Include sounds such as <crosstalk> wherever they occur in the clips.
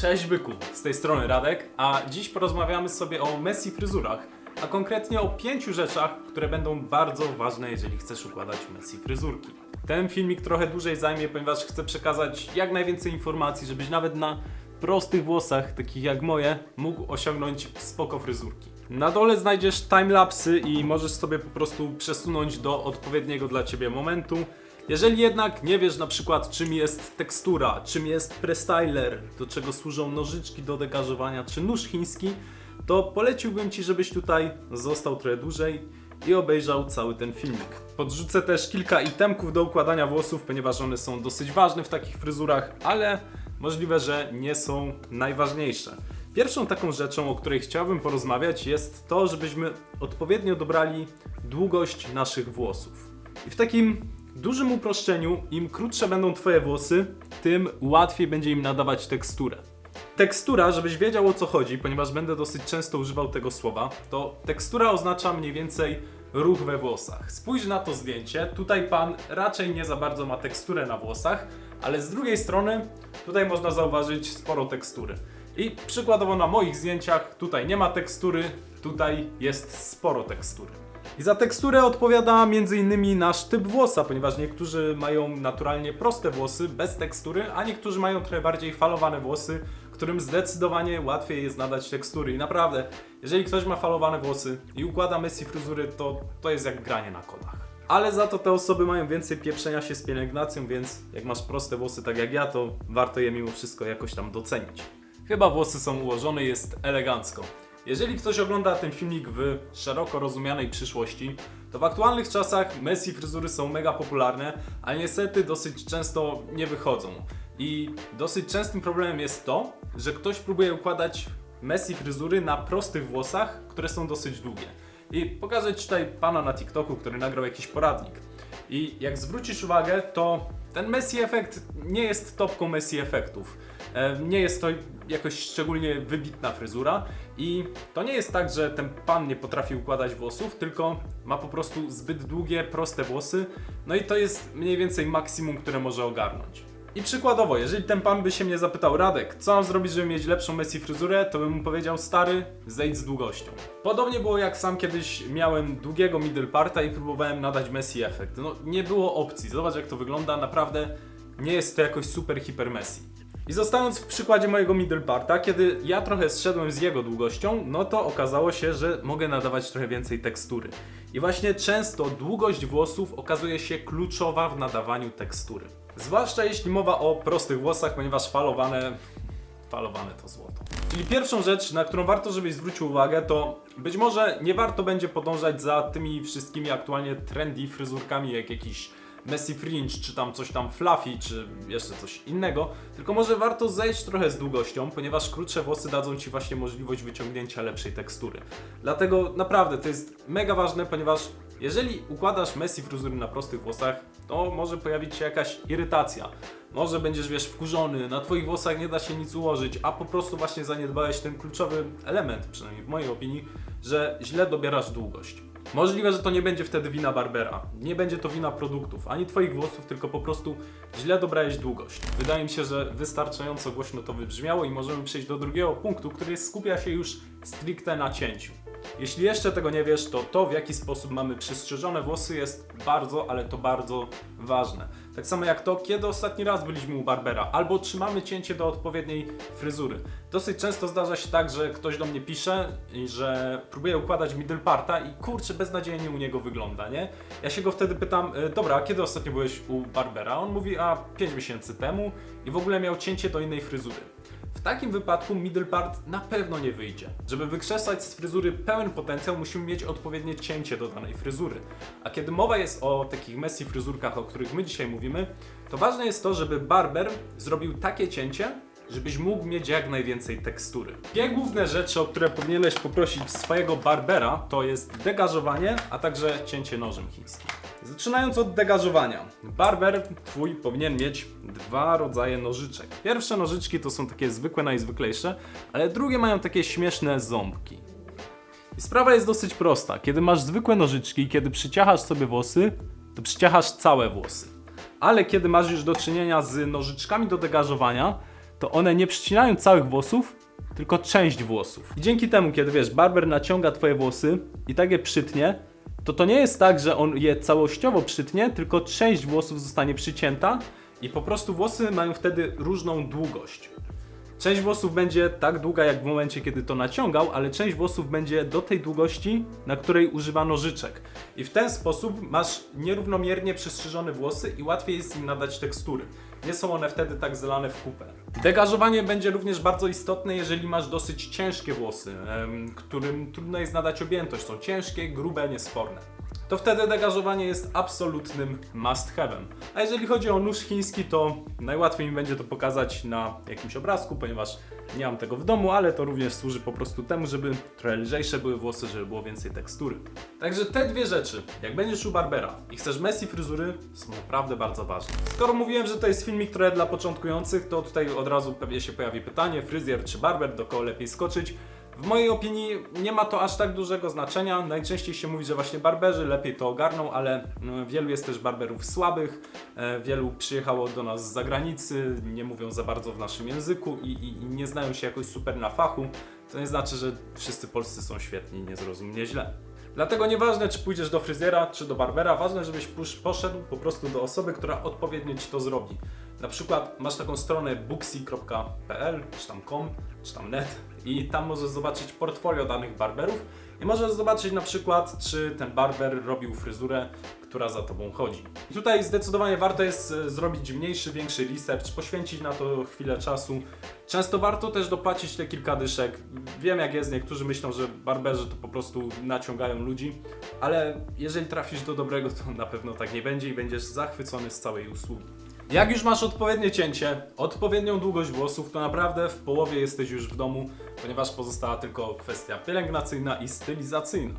Cześć byku, z tej strony Radek, a dziś porozmawiamy sobie o Messi fryzurach, a konkretnie o pięciu rzeczach, które będą bardzo ważne, jeżeli chcesz układać Messi fryzurki. Ten filmik trochę dłużej zajmie, ponieważ chcę przekazać jak najwięcej informacji, żebyś nawet na prostych włosach, takich jak moje, mógł osiągnąć spoko fryzurki. Na dole znajdziesz timelapsy i możesz sobie po prostu przesunąć do odpowiedniego dla Ciebie momentu. Jeżeli jednak nie wiesz na przykład czym jest tekstura, czym jest prestyler, do czego służą nożyczki do degażowania, czy nóż chiński, to poleciłbym Ci, żebyś tutaj został trochę dłużej i obejrzał cały ten filmik. Podrzucę też kilka itemków do układania włosów, ponieważ one są dosyć ważne w takich fryzurach, ale możliwe, że nie są najważniejsze. Pierwszą taką rzeczą, o której chciałbym porozmawiać, jest to, żebyśmy odpowiednio dobrali długość naszych włosów. I w takim dużym uproszczeniu, im krótsze będą Twoje włosy, tym łatwiej będzie im nadawać teksturę. Tekstura, żebyś wiedział o co chodzi, ponieważ będę dosyć często używał tego słowa, to tekstura oznacza mniej więcej ruch we włosach. Spójrz na to zdjęcie, tutaj pan raczej nie za bardzo ma teksturę na włosach, ale z drugiej strony tutaj można zauważyć sporo tekstury. I przykładowo na moich zdjęciach tutaj nie ma tekstury, tutaj jest sporo tekstury. I za teksturę odpowiada m.in. nasz typ włosa, ponieważ niektórzy mają naturalnie proste włosy bez tekstury, a niektórzy mają trochę bardziej falowane włosy, którym zdecydowanie łatwiej jest nadać tekstury. I naprawdę, jeżeli ktoś ma falowane włosy i układa Messi fryzury, to to jest jak granie na kodach. Ale za to te osoby mają więcej pieprzenia się z pielęgnacją, więc jak masz proste włosy tak jak ja, to warto je mimo wszystko jakoś tam docenić. Chyba włosy są ułożone, jest elegancko. Jeżeli ktoś ogląda ten filmik w szeroko rozumianej przyszłości, to w aktualnych czasach Messi fryzury są mega popularne, ale niestety dosyć często nie wychodzą. I dosyć częstym problemem jest to, że ktoś próbuje układać Messi fryzury na prostych włosach, które są dosyć długie. I pokażę Ci tutaj pana na TikToku, który nagrał jakiś poradnik. I jak zwrócisz uwagę, to ten Messi efekt nie jest topką Messi efektów. E, Nie jest to jakoś szczególnie wybitna fryzura i to nie jest tak, że ten pan nie potrafi układać włosów, tylko ma po prostu zbyt długie, proste włosy. No i to jest mniej więcej maksimum, które może ogarnąć. I przykładowo, jeżeli ten pan by się mnie zapytał, Radek, co mam zrobić, żeby mieć lepszą Messi fryzurę, to bym mu powiedział, stary, zejdź z długością. Podobnie było jak sam kiedyś miałem długiego middle parta i próbowałem nadać Messi efekt. No nie było opcji, zobacz jak to wygląda, naprawdę nie jest to jakoś super hiper Messi. I zostając w przykładzie mojego middle parta, kiedy ja trochę zszedłem z jego długością, no to okazało się, że mogę nadawać trochę więcej tekstury. I właśnie często długość włosów okazuje się kluczowa w nadawaniu tekstury. Zwłaszcza jeśli mowa o prostych włosach, ponieważ falowane, falowane to złoto. Czyli pierwszą rzecz, na którą warto, żebyś zwrócił uwagę, to być może nie warto będzie podążać za tymi wszystkimi aktualnie trendy fryzurkami, jak jakiś Messi Fringe, czy tam coś tam Fluffy, czy jeszcze coś innego, tylko może warto zejść trochę z długością, ponieważ krótsze włosy dadzą Ci właśnie możliwość wyciągnięcia lepszej tekstury. Dlatego naprawdę to jest mega ważne, ponieważ jeżeli układasz Messi fryzury na prostych włosach, to może pojawić się jakaś irytacja. Może będziesz, wiesz, wkurzony, na Twoich włosach nie da się nic ułożyć, a po prostu właśnie zaniedbałeś ten kluczowy element, przynajmniej w mojej opinii, że źle dobierasz długość. Możliwe, że to nie będzie wtedy wina Barbera. Nie będzie to wina produktów, ani Twoich włosów, tylko po prostu źle dobrałeś długość. Wydaje mi się, że wystarczająco głośno to wybrzmiało i możemy przejść do drugiego punktu, który skupia się już stricte na cięciu. Jeśli jeszcze tego nie wiesz, to to w jaki sposób mamy przystrzyżone włosy jest bardzo, ale to bardzo ważne. Tak samo jak to, kiedy ostatni raz byliśmy u Barbera, albo trzymamy cięcie do odpowiedniej fryzury. Dosyć często zdarza się tak, że ktoś do mnie pisze, że próbuje układać middle parta i kurczę, beznadziejnie u niego wygląda, nie? Ja się go wtedy pytam, "E, dobra, a kiedy ostatnio byłeś u Barbera? On mówi, a 5 miesięcy temu i w ogóle miał cięcie do innej fryzury. Takim wypadku middle part na pewno nie wyjdzie. Żeby wykrzesać z fryzury pełen potencjał, musimy mieć odpowiednie cięcie do danej fryzury. A kiedy mowa jest o takich messy fryzurkach, o których my dzisiaj mówimy, to ważne jest to, żeby barber zrobił takie cięcie, żebyś mógł mieć jak najwięcej tekstury. Dwie główne rzeczy, o które powinieneś poprosić swojego barbera, to jest degażowanie, a także cięcie nożem chińskim. Zaczynając od degażowania. Barber twój powinien mieć dwa rodzaje nożyczek. Pierwsze nożyczki to są takie zwykłe, najzwyklejsze, ale drugie mają takie śmieszne ząbki. I sprawa jest dosyć prosta. Kiedy masz zwykłe nożyczki kiedy przyciachasz sobie włosy, to przyciachasz całe włosy. Ale kiedy masz już do czynienia z nożyczkami do degażowania, to one nie przycinają całych włosów, tylko część włosów. I dzięki temu, kiedy wiesz, barber naciąga twoje włosy i tak je przytnie, to to nie jest tak, że on je całościowo przytnie, tylko część włosów zostanie przycięta i po prostu włosy mają wtedy różną długość. Część włosów będzie tak długa jak w momencie, kiedy to naciągał, ale część włosów będzie do tej długości, na której używa nożyczek. I w ten sposób masz nierównomiernie przystrzyżone włosy i łatwiej jest im nadać tekstury. Nie są one wtedy tak zalane w kupę. Degażowanie będzie również bardzo istotne, jeżeli masz dosyć ciężkie włosy, którym trudno jest nadać objętość. Są ciężkie, grube, niesforne to wtedy degażowanie jest absolutnym must have'em. A jeżeli chodzi o nóż chiński, to najłatwiej mi będzie to pokazać na jakimś obrazku, ponieważ nie mam tego w domu, ale to również służy po prostu temu, żeby trochę lżejsze były włosy, żeby było więcej tekstury. Także te dwie rzeczy, jak będziesz u Barbera i chcesz Messi fryzury, są naprawdę bardzo ważne. Skoro mówiłem, że to jest filmik trochę dla początkujących, to tutaj od razu pewnie się pojawi pytanie, fryzjer czy barber, do kogo lepiej skoczyć. W mojej opinii nie ma to aż tak dużego znaczenia. Najczęściej się mówi, że właśnie barberzy lepiej to ogarną, ale mm, wielu jest też barberów słabych. e, Wielu przyjechało do nas z zagranicy, nie mówią za bardzo w naszym języku i, i, i nie znają się jakoś super na fachu. To nie znaczy, że wszyscy polscy są świetni, nie zrozum źle. Dlatego nieważne, czy pójdziesz do fryzjera, czy do barbera, ważne, żebyś poszedł po prostu do osoby, która odpowiednio ci to zrobi. Na przykład masz taką stronę booksy.pl, czy tam com, czy tam net i tam możesz zobaczyć portfolio danych barberów i możesz zobaczyć na przykład, czy ten barber robił fryzurę, która za tobą chodzi. I tutaj zdecydowanie warto jest e, zrobić mniejszy, większy research, poświęcić na to chwilę czasu. Często warto też dopłacić te kilka dyszek. Wiem jak jest, niektórzy myślą, że barberzy to po prostu naciągają ludzi, ale jeżeli trafisz do dobrego, to na pewno tak nie będzie i będziesz zachwycony z całej usługi. Jak już masz odpowiednie cięcie, odpowiednią długość włosów, to naprawdę w połowie jesteś już w domu, ponieważ pozostała tylko kwestia pielęgnacyjna i stylizacyjna.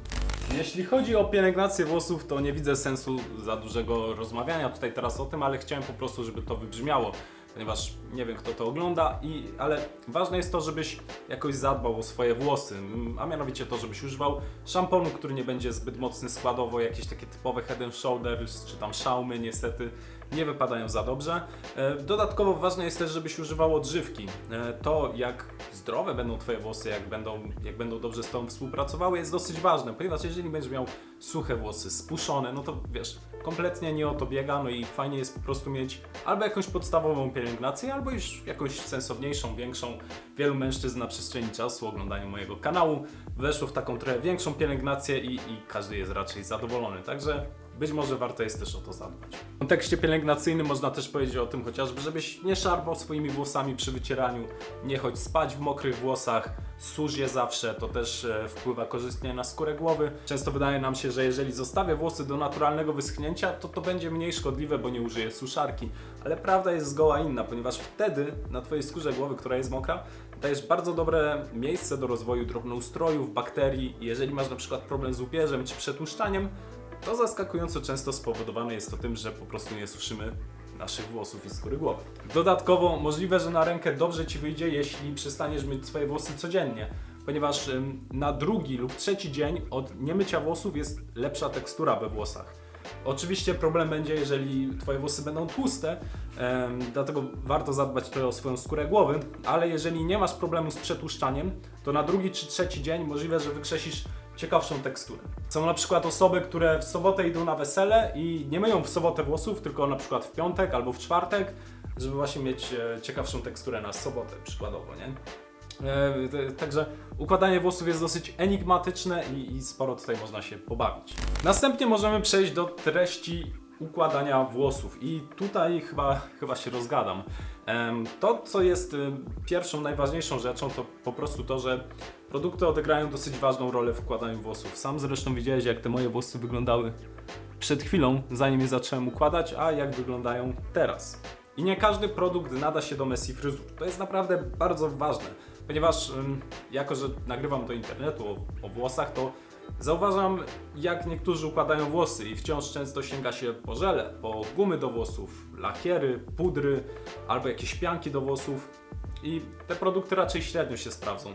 Jeśli chodzi o pielęgnację włosów, to nie widzę sensu za dużego rozmawiania tutaj teraz o tym, ale chciałem po prostu, żeby to wybrzmiało, ponieważ nie wiem kto to ogląda, i, ale ważne jest to, żebyś jakoś zadbał o swoje włosy, a mianowicie to, żebyś używał szamponu, który nie będzie zbyt mocny składowo, jakieś takie typowe head and shoulders, czy tam szaumy niestety nie wypadają za dobrze. E, Dodatkowo ważne jest też, żebyś używał odżywki. E, To, jak zdrowe będą Twoje włosy, jak będą, jak będą dobrze z Tobą współpracowały, jest dosyć ważne, ponieważ jeżeli będziesz miał suche włosy, spuszczone, no to wiesz, kompletnie nie o to biega, no i fajnie jest po prostu mieć albo jakąś podstawową pielęgnację, albo już jakąś sensowniejszą, większą. Wielu mężczyzn na przestrzeni czasu oglądania mojego kanału weszło w taką trochę większą pielęgnację i, i każdy jest raczej zadowolony, także być może warto jest też o to zadbać. W kontekście pielęgnacyjnym można też powiedzieć o tym chociażby, żebyś nie szarpał swoimi włosami przy wycieraniu, nie chodź spać w mokrych włosach, susz je zawsze, to też e, wpływa korzystnie na skórę głowy. Często wydaje nam się, że jeżeli zostawię włosy do naturalnego wyschnięcia, to to będzie mniej szkodliwe, bo nie użyję suszarki. Ale prawda jest zgoła inna, ponieważ wtedy na Twojej skórze głowy, która jest mokra, dajesz bardzo dobre miejsce do rozwoju drobnoustrojów, bakterii. Jeżeli masz na przykład problem z łupieżem czy przetłuszczaniem, to zaskakująco często spowodowane jest to tym, że po prostu nie suszymy naszych włosów i skóry głowy. Dodatkowo możliwe, że na rękę dobrze Ci wyjdzie, jeśli przestaniesz myć swoje włosy codziennie, ponieważ na drugi lub trzeci dzień od niemycia włosów jest lepsza tekstura we włosach. Oczywiście problem będzie, jeżeli Twoje włosy będą tłuste, dlatego warto zadbać trochę o swoją skórę głowy, ale jeżeli nie masz problemu z przetłuszczaniem, to na drugi czy trzeci dzień możliwe, że wykrzesisz ciekawszą teksturę. Są na przykład osoby, które w sobotę idą na wesele i nie myją w sobotę włosów, tylko na przykład w piątek albo w czwartek, żeby właśnie mieć e, ciekawszą teksturę na sobotę przykładowo, nie? E, Także układanie włosów jest dosyć enigmatyczne i, i sporo tutaj można się pobawić. Następnie możemy przejść do treści układania włosów i tutaj chyba, chyba się rozgadam. To, co jest y, pierwszą, najważniejszą rzeczą, to po prostu to, że produkty odegrają dosyć ważną rolę w układaniu włosów. Sam zresztą widziałeś, jak te moje włosy wyglądały przed chwilą, zanim je zacząłem układać, a jak wyglądają teraz. I nie każdy produkt nada się do Messi fryzur. To jest naprawdę bardzo ważne, ponieważ jako, że nagrywam do internetu o, o włosach, to zauważam, jak niektórzy układają włosy i wciąż często sięga się po żele, po gumy do włosów, lakiery, pudry albo jakieś pianki do włosów. I te produkty raczej średnio się sprawdzą.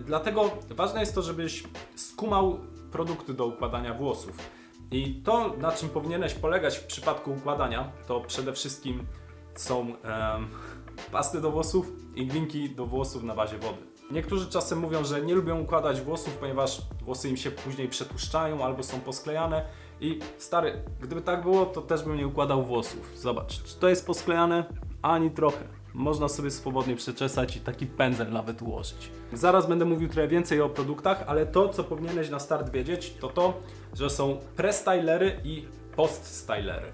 Dlatego ważne jest to, żebyś skumał produkty do układania włosów. I to, na czym powinieneś polegać w przypadku układania, to przede wszystkim są pasty do włosów i glinki do włosów na bazie wody. Niektórzy czasem mówią, że nie lubią układać włosów, ponieważ włosy im się później przetłuszczają albo są posklejane. I stary, gdyby tak było, to też bym nie układał włosów. Zobacz, czy to jest posklejane? Ani trochę. Można sobie swobodnie przeczesać i taki pędzel nawet ułożyć. Zaraz będę mówił trochę więcej o produktach, ale to, co powinieneś na start wiedzieć, to to, że są pre-stylery i post-stylery.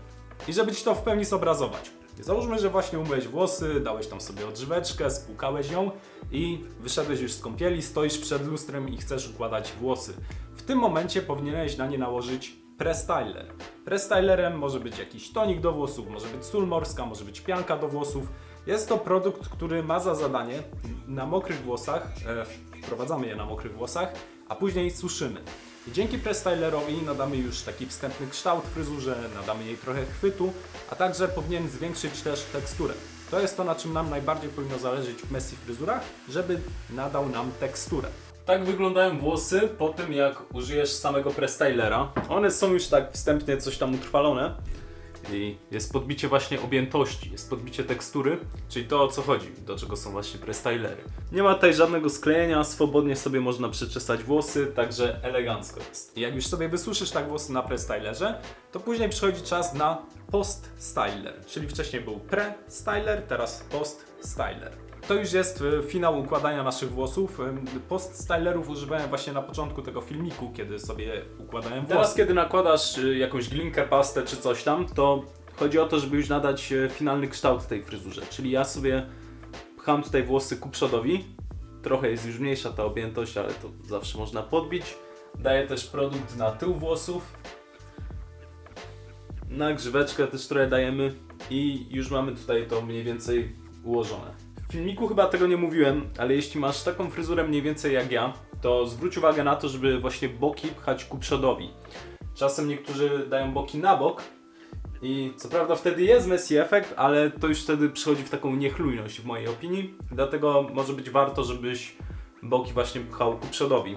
I żeby Ci to w pełni zobrazować. Załóżmy, że właśnie umyłeś włosy, dałeś tam sobie odżyweczkę, spłukałeś ją i wyszedłeś już z kąpieli, stoisz przed lustrem i chcesz układać włosy. W tym momencie powinieneś na nie nałożyć prestyler. Prestylerem może być jakiś tonik do włosów, może być sól morska, może być pianka do włosów. Jest to produkt, który ma za zadanie na mokrych włosach, e, wprowadzamy je na mokrych włosach, a później suszymy. I dzięki prestylerowi nadamy już taki wstępny kształt fryzurze, nadamy jej trochę chwytu, a także powinien zwiększyć też teksturę. To jest to, na czym nam najbardziej powinno zależeć w Messi fryzurach, żeby nadał nam teksturę. Tak wyglądają włosy po tym, jak użyjesz samego prestylera. One są już tak wstępnie coś tam utrwalone i jest podbicie właśnie objętości, jest podbicie tekstury, czyli to o co chodzi, do czego są właśnie prestylery. Nie ma tutaj żadnego sklejenia, swobodnie sobie można przeczesać włosy, także elegancko jest. I jak już sobie wysuszysz tak włosy na prestylerze, to później przychodzi czas na post-styler, czyli wcześniej był pre-styler, teraz post-styler. To już jest y, finał układania naszych włosów. Ym, Post-stylerów używałem właśnie na początku tego filmiku, kiedy sobie układałem włosy. Teraz, kiedy nakładasz y, jakąś glinkę, pastę czy coś tam, to chodzi o to, żeby już nadać y, finalny kształt tej fryzurze. Czyli ja sobie pcham tutaj włosy ku przodowi. Trochę jest już mniejsza ta objętość, ale to zawsze można podbić. Daję też produkt na tył włosów. Na grzyweczkę też trochę dajemy i już mamy tutaj to mniej więcej ułożone. W filmiku chyba tego nie mówiłem, ale jeśli masz taką fryzurę mniej więcej jak ja, to zwróć uwagę na to, żeby właśnie boki pchać ku przodowi. Czasem niektórzy dają boki na bok i co prawda wtedy jest Messi efekt, ale to już wtedy przechodzi w taką niechlujność w mojej opinii. Dlatego może być warto, żebyś boki właśnie pchał ku przodowi.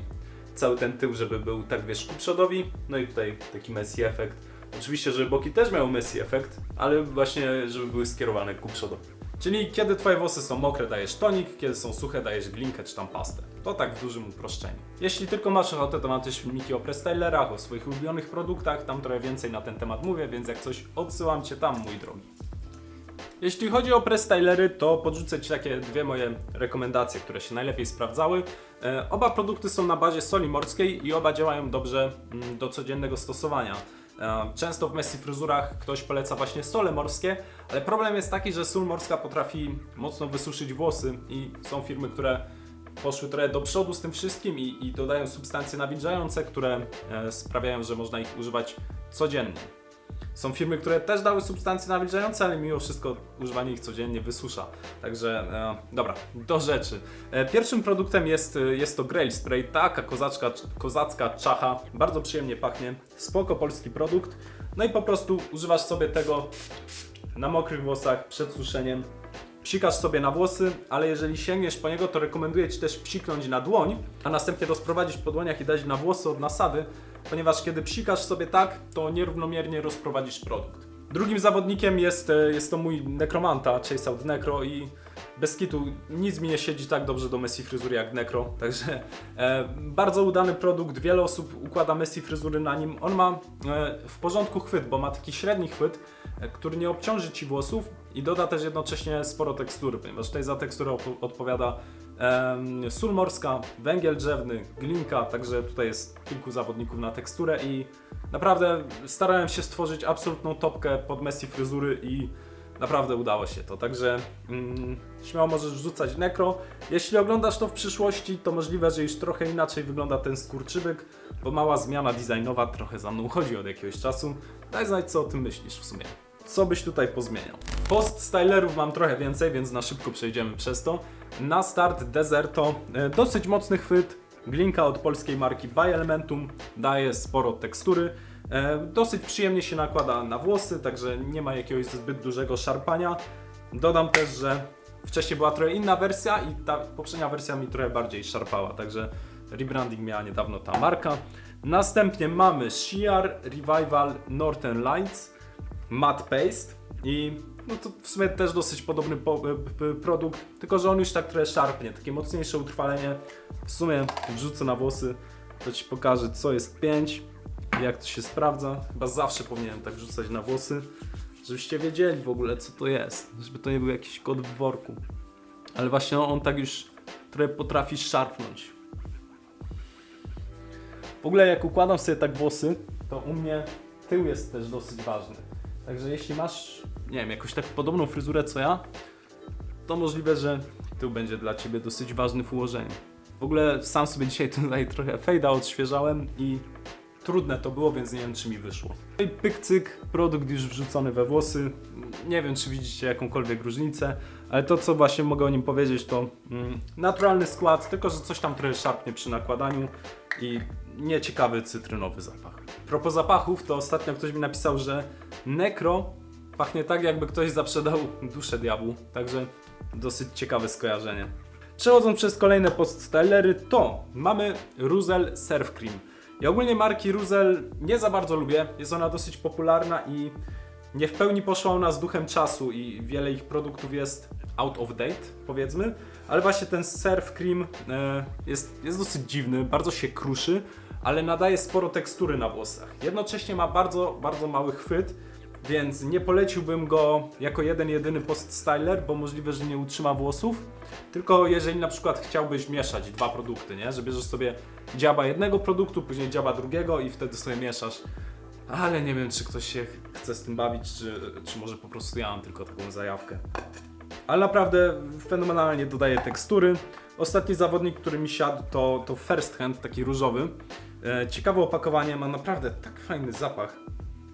Cały ten tył, żeby był tak wiesz ku przodowi. No i tutaj taki Messi efekt. Oczywiście, żeby boki też miały Messi efekt, ale właśnie, żeby były skierowane ku przodowi. Czyli kiedy twoje włosy są mokre, dajesz tonik, kiedy są suche, dajesz glinkę czy tam pastę. To tak w dużym uproszczeniu. Jeśli tylko masz ochotę, to mam też filmiki o prestylerach, o swoich ulubionych produktach, tam trochę więcej na ten temat mówię, więc jak coś odsyłam Cię tam, mój drogi. Jeśli chodzi o prestylery, to podrzucę Ci takie dwie moje rekomendacje, które się najlepiej sprawdzały. E, oba produkty są na bazie soli morskiej i oba działają dobrze mm, do codziennego stosowania. E, Często w Messi fryzurach ktoś poleca właśnie sole morskie, ale problem jest taki, że sól morska potrafi mocno wysuszyć włosy i są firmy, które poszły trochę do przodu z tym wszystkim i, i dodają substancje nawilżające, które e, sprawiają, że można ich używać codziennie. Są firmy, które też dały substancje nawilżające, ale mimo wszystko używanie ich codziennie wysusza. Także, e, dobra, do rzeczy. E, pierwszym produktem jest, e, jest to Grail Spray, taka kozaczka, kozacka czacha, bardzo przyjemnie pachnie, spoko polski produkt. No i po prostu używasz sobie tego na mokrych włosach przed suszeniem. Psikasz sobie na włosy, ale jeżeli sięgniesz po niego, to rekomenduję Ci też psiknąć na dłoń, a następnie rozprowadzić po dłoniach i dać na włosy od nasady, ponieważ kiedy psikasz sobie tak, to nierównomiernie rozprowadzisz produkt. Drugim zawodnikiem jest, e, jest to mój Necromanta, Chase Out Necro i bez kitu nic mi nie siedzi tak dobrze do Messi fryzury jak Necro, także e, bardzo udany produkt, wiele osób układa Messi fryzury na nim. On ma e, w porządku chwyt, bo ma taki średni chwyt, e, który nie obciąży Ci włosów i doda też jednocześnie sporo tekstury, ponieważ tutaj za teksturę odpowiada sól morska, węgiel drzewny, glinka, także tutaj jest kilku zawodników na teksturę i naprawdę starałem się stworzyć absolutną topkę pod Messi fryzury i naprawdę udało się to, także mm, śmiało możesz wrzucać nekro. Jeśli oglądasz to w przyszłości, to możliwe, że już trochę inaczej wygląda ten skurczybyk, bo mała zmiana designowa trochę za mną chodzi od jakiegoś czasu. Daj znać, co o tym myślisz w sumie. Co byś tutaj pozmieniał? Post stylerów mam trochę więcej, więc na szybko przejdziemy przez to. Na start Deserto, e, dosyć mocny chwyt, glinka od polskiej marki By Elementum, daje sporo tekstury. E, Dosyć przyjemnie się nakłada na włosy, także nie ma jakiegoś zbyt dużego szarpania. Dodam też, że wcześniej była trochę inna wersja i ta poprzednia wersja mi trochę bardziej szarpała, także rebranding miała niedawno ta marka. Następnie mamy Shear Revival Northern Lights Matte Paste i no to w sumie też dosyć podobny po, p- p- produkt, tylko że on już tak trochę szarpnie, takie mocniejsze utrwalenie. W sumie wrzucę na włosy, to Ci pokażę co jest 5 i jak to się sprawdza. Chyba zawsze powinienem tak wrzucać na włosy, żebyście wiedzieli w ogóle co to jest, żeby to nie był jakiś kod w worku. Ale właśnie on tak już trochę potrafi szarpnąć. W ogóle jak układam sobie tak włosy, to u mnie tył jest też dosyć ważny. Także jeśli masz, nie wiem, jakąś tak podobną fryzurę co ja, to możliwe, że tył będzie dla Ciebie dosyć ważny w ułożeniu. W ogóle sam sobie dzisiaj <laughs> tutaj trochę fejda odświeżałem i trudne to było, więc nie wiem czy mi wyszło. No i pyk cyk, produkt już wrzucony we włosy. Nie wiem czy widzicie jakąkolwiek różnicę, ale to co właśnie mogę o nim powiedzieć to mm, naturalny skład, tylko że coś tam trochę szarpnie przy nakładaniu i nieciekawy cytrynowy zapach. Propos zapachów, to ostatnio ktoś mi napisał, że Necro pachnie tak jakby ktoś zaprzedał duszę diabłu, także dosyć ciekawe skojarzenie. Przechodząc przez kolejne poststylery, to mamy Ruzel Surf Cream. Ja ogólnie marki Ruzel nie za bardzo lubię, jest ona dosyć popularna i nie w pełni poszła ona z duchem czasu i wiele ich produktów jest out of date, powiedzmy, ale właśnie ten Surf Cream e, jest, jest dosyć dziwny, bardzo się kruszy, ale nadaje sporo tekstury na włosach. Jednocześnie ma bardzo, bardzo mały chwyt, więc nie poleciłbym go jako jeden jedyny post styler, bo możliwe, że nie utrzyma włosów. Tylko jeżeli na przykład chciałbyś mieszać dwa produkty, nie? Że bierzesz sobie dziaba jednego produktu, później dziaba drugiego i wtedy sobie mieszasz. Ale nie wiem, czy ktoś się chce z tym bawić, czy, czy może po prostu ja mam tylko taką zajawkę. Ale naprawdę fenomenalnie dodaje tekstury. Ostatni zawodnik, który mi siadł, to, to First Hand, taki różowy. E, ciekawe opakowanie, ma naprawdę tak fajny zapach.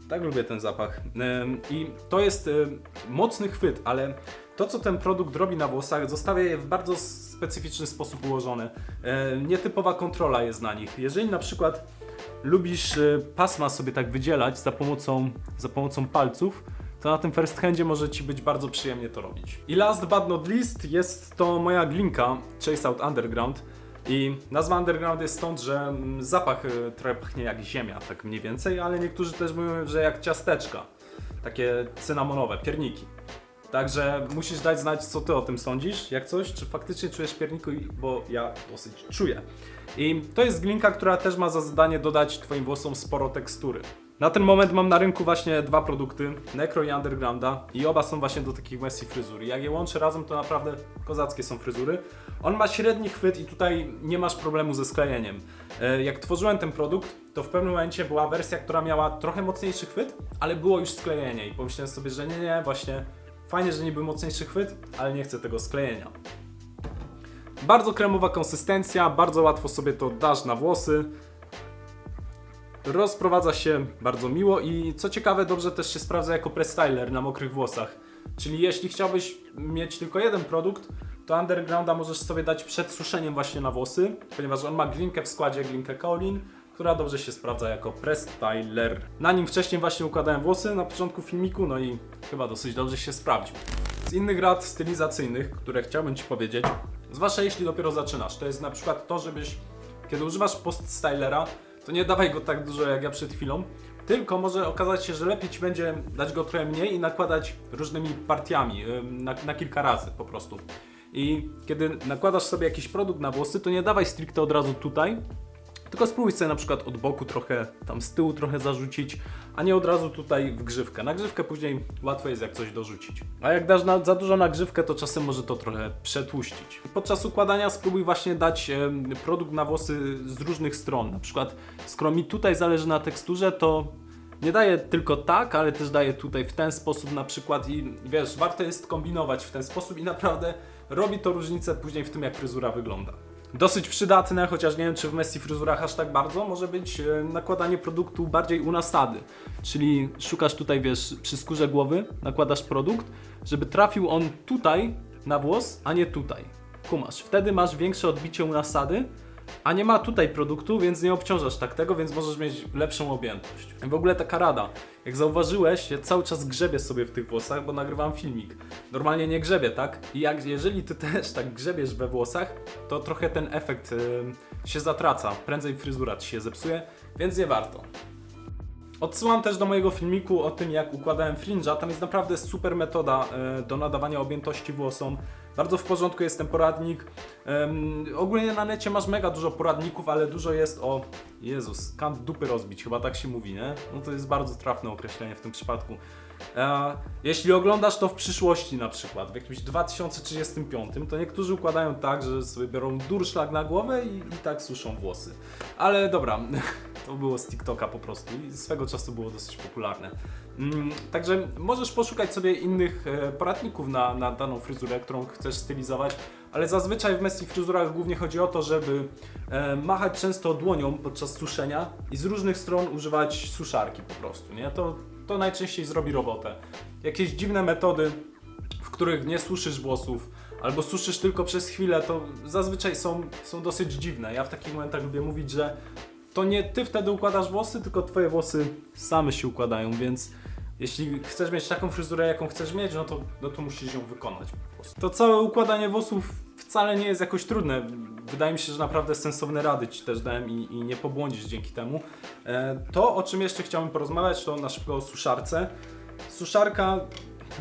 Tak lubię ten zapach. Ym, I to jest ym, mocny chwyt, ale to, co ten produkt robi na włosach, zostawia je w bardzo specyficzny sposób ułożone. Nietypowa kontrola jest na nich. Jeżeli na przykład lubisz y, pasma sobie tak wydzielać za pomocą, za pomocą palców, to na tym first handzie może Ci być bardzo przyjemnie to robić. I last but not least jest to moja glinka Chase Out Underground. I nazwa Underground jest stąd, że mm, zapach y, trochę pachnie jak ziemia, tak mniej więcej, ale niektórzy też mówią, że jak ciasteczka. Takie cynamonowe, pierniki. Także musisz dać znać, co ty o tym sądzisz, jak coś, czy faktycznie czujesz pierniku, bo ja dosyć czuję. I to jest glinka, która też ma za zadanie dodać twoim włosom sporo tekstury. Na ten moment mam na rynku właśnie dwa produkty, Necro i Undergrounda i oba są właśnie do takich messy fryzur. I Jak je łączę razem, to naprawdę kozackie są fryzury. On ma średni chwyt i tutaj nie masz problemu ze sklejeniem. E, Jak tworzyłem ten produkt, to w pewnym momencie była wersja, która miała trochę mocniejszy chwyt, ale było już sklejenie i pomyślałem sobie, że nie, nie, właśnie fajnie, że nie był mocniejszy chwyt, ale nie chcę tego sklejenia. Bardzo kremowa konsystencja, bardzo łatwo sobie to dasz na włosy. Rozprowadza się bardzo miło i co ciekawe, dobrze też się sprawdza jako prestyler na mokrych włosach. Czyli jeśli chciałbyś mieć tylko jeden produkt, to Undergrounda możesz sobie dać przed suszeniem właśnie na włosy, ponieważ on ma glinkę w składzie, glinkę Kaolin, która dobrze się sprawdza jako prestyler. Na nim wcześniej właśnie układałem włosy na początku filmiku, no i chyba dosyć dobrze się sprawdził. Z innych rad stylizacyjnych, które chciałbym Ci powiedzieć, zwłaszcza jeśli dopiero zaczynasz, to jest na przykład to, żebyś, kiedy używasz post stylera, to nie dawaj go tak dużo jak ja przed chwilą, tylko może okazać się, że lepiej Ci będzie dać go trochę mniej i nakładać różnymi partiami, na, na kilka razy po prostu. I kiedy nakładasz sobie jakiś produkt na włosy, to nie dawaj stricte od razu tutaj, tylko spróbuj sobie na przykład od boku trochę, tam z tyłu trochę zarzucić, a nie od razu tutaj w grzywkę. Na grzywkę później łatwo jest jak coś dorzucić. A jak dasz na, za dużo na grzywkę, to czasem może to trochę przetłuścić. Podczas układania spróbuj właśnie dać produkt na włosy z różnych stron. Na przykład skoro mi tutaj zależy na teksturze, to nie daje tylko tak, ale też daje tutaj w ten sposób na przykład i wiesz, warto jest kombinować w ten sposób i naprawdę robi to różnicę później w tym, jak fryzura wygląda. Dosyć przydatne, chociaż nie wiem czy w Messi fryzurach aż tak bardzo, może być e, nakładanie produktu bardziej u nasady. Czyli szukasz tutaj, wiesz, przy skórze głowy, nakładasz produkt, żeby trafił on tutaj na włos, a nie tutaj. Kumasz. Wtedy masz większe odbicie u nasady, a nie ma tutaj produktu, więc nie obciążasz tak tego, więc możesz mieć lepszą objętość. W ogóle taka rada. Jak zauważyłeś, ja cały czas grzebię sobie w tych włosach, bo nagrywam filmik. Normalnie nie grzebię, tak? I jak, jeżeli ty <laughs> też tak grzebiesz we włosach, to trochę ten efekt ym, się zatraca. Prędzej fryzura ci się zepsuje, więc nie warto. Odsyłam też do mojego filmiku o tym, jak układałem fringe'a. Tam jest naprawdę super metoda e, do nadawania objętości włosom. Bardzo w porządku jest ten poradnik. Em, ogólnie na necie masz mega dużo poradników, ale dużo jest o... Jezus, kant dupy rozbić, chyba tak się mówi, nie? No to jest bardzo trafne określenie w tym przypadku. E, jeśli oglądasz to w przyszłości na przykład, w jakimś 2035, to niektórzy układają tak, że sobie biorą durszlak na głowę i, i tak suszą włosy. Ale dobra, <laughs> to było z TikToka po prostu i swego czasu było dosyć popularne. Mm, także możesz poszukać sobie innych e, poradników na, na daną fryzurę, którą chcesz stylizować, ale zazwyczaj w Messi fryzurach głównie chodzi o to, żeby e, machać często dłonią podczas suszenia i z różnych stron używać suszarki po prostu, nie? To, to najczęściej zrobi robotę. Jakieś dziwne metody, w których nie suszysz włosów, albo suszysz tylko przez chwilę, to zazwyczaj są, są dosyć dziwne. Ja w takich momentach lubię mówić, że to nie ty wtedy układasz włosy, tylko twoje włosy same się układają, więc jeśli chcesz mieć taką fryzurę, jaką chcesz mieć, no to, no to musisz ją wykonać po prostu. To całe układanie włosów wcale nie jest jakoś trudne. Wydaje mi się, że naprawdę sensowne rady Ci też dałem i, i nie pobłądzisz dzięki temu. E, to, o czym jeszcze chciałbym porozmawiać, to na szybko o suszarce. Suszarka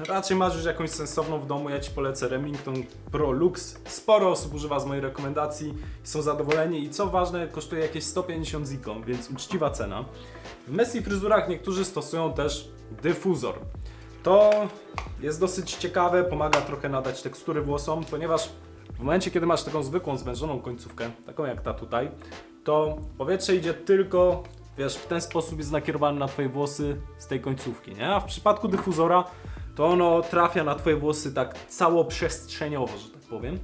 raczej masz już jakąś sensowną w domu, ja Ci polecę Remington Pro Lux. Sporo osób używa z mojej rekomendacji są zadowoleni i co ważne, kosztuje jakieś 150 ziko, więc uczciwa cena. W Messi fryzurach niektórzy stosują też dyfuzor. To jest dosyć ciekawe, pomaga trochę nadać tekstury włosom, ponieważ w momencie, kiedy masz taką zwykłą, zwężoną końcówkę, taką jak ta tutaj, to powietrze idzie tylko, wiesz, w ten sposób jest nakierowane na Twoje włosy z tej końcówki, nie? A w przypadku dyfuzora, to ono trafia na Twoje włosy tak całoprzestrzeniowo, że tak powiem.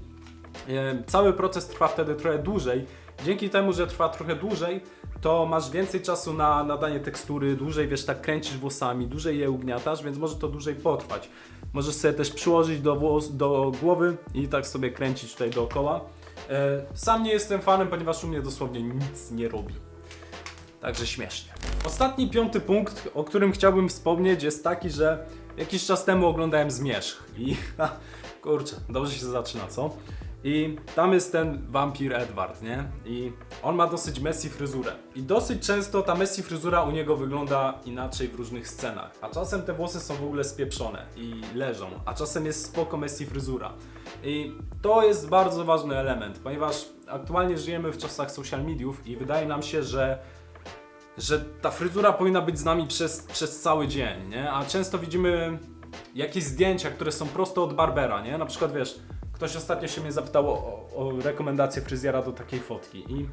Cały proces trwa wtedy trochę dłużej. Dzięki temu, że trwa trochę dłużej, to masz więcej czasu na nadanie tekstury, dłużej wiesz, tak kręcisz włosami, dłużej je ugniatasz, więc może to dłużej potrwać. Możesz sobie też przyłożyć do, włos, do głowy i tak sobie kręcić tutaj dookoła. E, Sam nie jestem fanem, ponieważ u mnie dosłownie nic nie robi. Także śmiesznie. Ostatni, piąty punkt, o którym chciałbym wspomnieć, jest taki, że jakiś czas temu oglądałem Zmierzch i ha, <laughs> kurczę, dobrze się zaczyna, co? I tam jest ten wampir Edward, nie? I on ma dosyć messy fryzurę. I dosyć często ta messy fryzura u niego wygląda inaczej w różnych scenach. A czasem te włosy są w ogóle spieprzone i leżą, a czasem jest spoko messy fryzura. I to jest bardzo ważny element, ponieważ aktualnie żyjemy w czasach social mediów i wydaje nam się, że że ta fryzura powinna być z nami przez, przez cały dzień, nie? A często widzimy jakieś zdjęcia, które są prosto od Barbera, nie? Na przykład wiesz, ktoś ostatnio się mnie zapytał o, o, rekomendację fryzjera do takiej fotki i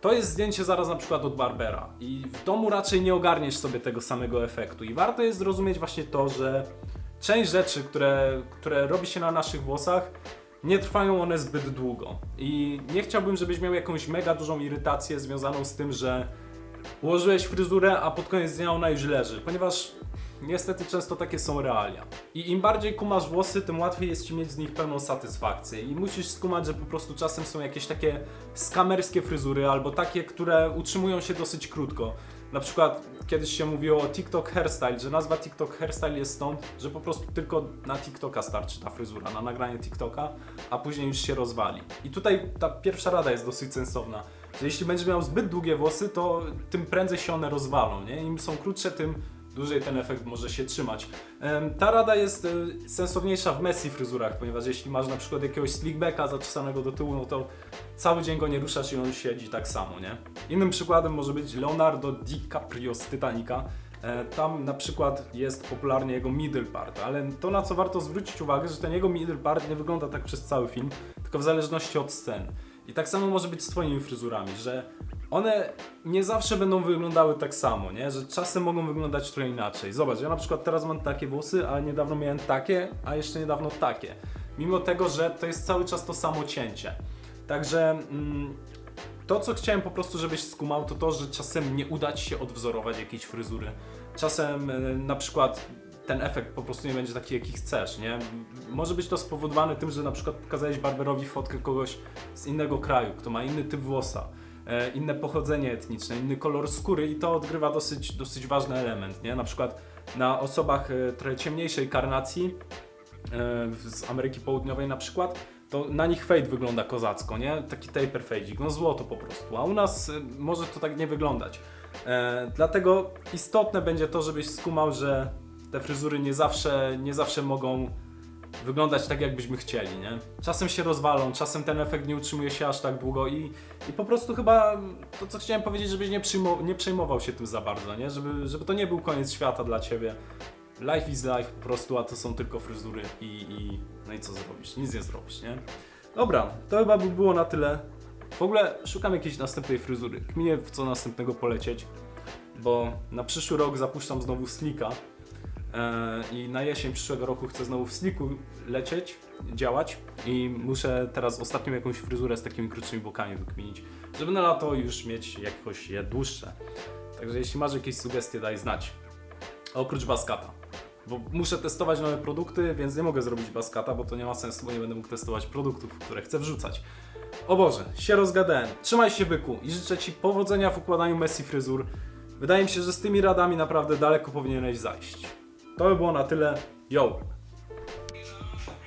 to jest zdjęcie zaraz na przykład od Barbera i w domu raczej nie ogarniesz sobie tego samego efektu i warto jest zrozumieć właśnie to, że część rzeczy, które, które robi się na naszych włosach, nie trwają one zbyt długo i nie chciałbym, żebyś miał jakąś mega dużą irytację związaną z tym, że ułożyłeś fryzurę, a pod koniec dnia ona już leży, ponieważ niestety często takie są realia. I im bardziej kumasz włosy, tym łatwiej jest ci mieć z nich pełną satysfakcję. I musisz skumać, że po prostu czasem są jakieś takie skamerskie fryzury, albo takie, które utrzymują się dosyć krótko. Na przykład kiedyś się mówiło o TikTok hairstyle, że nazwa TikTok hairstyle jest stąd, że po prostu tylko na TikToka starczy ta fryzura, na nagranie TikToka, a później już się rozwali. I tutaj ta pierwsza rada jest dosyć sensowna, jeśli będziesz miał zbyt długie włosy, to tym prędzej się one rozwalą, nie? Im są krótsze, tym dłużej ten efekt może się trzymać. Ta rada jest e, sensowniejsza w messy fryzurach, ponieważ jeśli masz na przykład jakiegoś slickbacka zaczesanego do tyłu, no to cały dzień go nie ruszasz i on siedzi tak samo, nie? Innym przykładem może być Leonardo DiCaprio z Titanica. E, Tam na przykład jest popularnie jego middle part, ale to na co warto zwrócić uwagę, że ten jego middle part nie wygląda tak przez cały film, tylko w zależności od scen. I tak samo może być z twoimi fryzurami, że one nie zawsze będą wyglądały tak samo, nie? Że czasem mogą wyglądać trochę inaczej. Zobacz, ja na przykład teraz mam takie włosy, a niedawno miałem takie, a jeszcze niedawno takie. Mimo tego, że to jest cały czas to samo cięcie. Także mm, to, co chciałem po prostu, żebyś skumał, to to, że czasem nie uda ci się odwzorować jakiejś fryzury. Czasem e, na przykład ten efekt po prostu nie będzie taki, jaki chcesz, nie? Może być to spowodowane tym, że na przykład pokazałeś barberowi fotkę kogoś z innego kraju, kto ma inny typ włosa, e, inne pochodzenie etniczne, inny kolor skóry i to odgrywa dosyć, dosyć ważny element, nie? Na przykład na osobach e, trochę ciemniejszej karnacji, e, z Ameryki Południowej na przykład, to na nich fade wygląda kozacko, nie? Taki taper fade'ik, no złoto po prostu. A u nas może to tak nie wyglądać. Dlatego istotne będzie to, żebyś skumał, że te fryzury nie zawsze, nie zawsze mogą wyglądać tak, jakbyśmy chcieli, nie? Czasem się rozwalą, czasem ten efekt nie utrzymuje się aż tak długo i, i po prostu chyba to, co chciałem powiedzieć, żebyś nie, nie przejmował się tym za bardzo, nie? Żeby, żeby to nie był koniec świata dla ciebie. Life is life po prostu, a to są tylko fryzury i, i no i co zrobisz? Nic nie zrobisz, nie? Dobra, to chyba by było na tyle. W ogóle szukam jakiejś następnej fryzury. Kminię w co następnego polecieć, bo na przyszły rok zapuszczam znowu Slika. E, I na jesień przyszłego roku chcę znowu w sliku lecieć, działać i muszę teraz ostatnią jakąś fryzurę z takimi krótszymi bokami wykminić, żeby na lato już mieć jakoś je dłuższe. Także jeśli masz jakieś sugestie, daj znać. Oprócz baskata. Bo muszę testować nowe produkty, więc nie mogę zrobić baskata, bo to nie ma sensu, bo nie będę mógł testować produktów, które chcę wrzucać. O Boże, się rozgadałem. Trzymaj się byku i życzę Ci powodzenia w układaniu Messi fryzur. Wydaje mi się, że z tymi radami naprawdę daleko powinieneś zajść. To by było na tyle. Yo!